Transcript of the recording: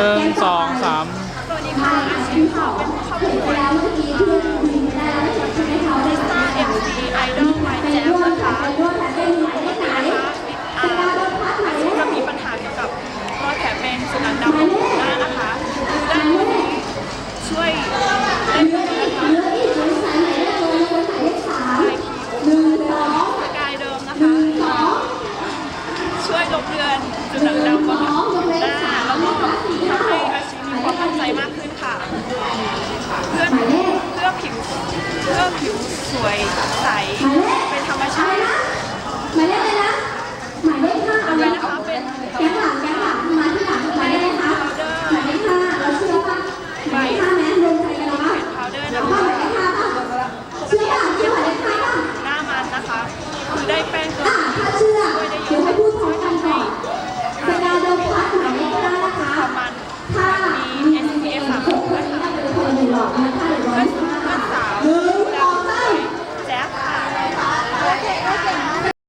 สองสามสวัสดีค่ะชื่อเขาเป็นเขาเปแล้วเมื่อกี้ที่เราคุยได้แล้วใช่ไหมคะลิซ่าเอ็มซีไอดอลไมแจ๊บนะคะเป็นร่วมกับเป็นหมายเลขไหนอาซึ่งก็มีปัญหาเกี่ยวกับรอยแผลเป็นสุนัขดำขด้านะคะคุณน้าช่วยเล่นด้วยสายไหนได้ตัวหมายเลขสามดึงสองกายเดิมนะคะ ช่วยลบเลือนจุดนัขดำนะคะ ผิวสวยใส เป็นธรรมชาติหมายเลขเลยนะหมายเลขห้าเอาไว้นะแก๊งหลังแก๊งหลังมาที่หลังหมายเลขหมคะหมายเลขห้าเราเชื่อป่ะหมายเลขห้าแม่รวมใจกันแล้ะหมายเลขห้าป่ะเชื่อป่ะเชื่อหมายเลขห้าป่ะหน้ามันนะคะคือได้แป้งอะถ้าเชื่อเดี๋ยวให้พูดพร้อมกันก่อนสกาเดนพัดหมายเลขก็ได้นะคะถ้ามีเอสเอฟนคนหกนะคะ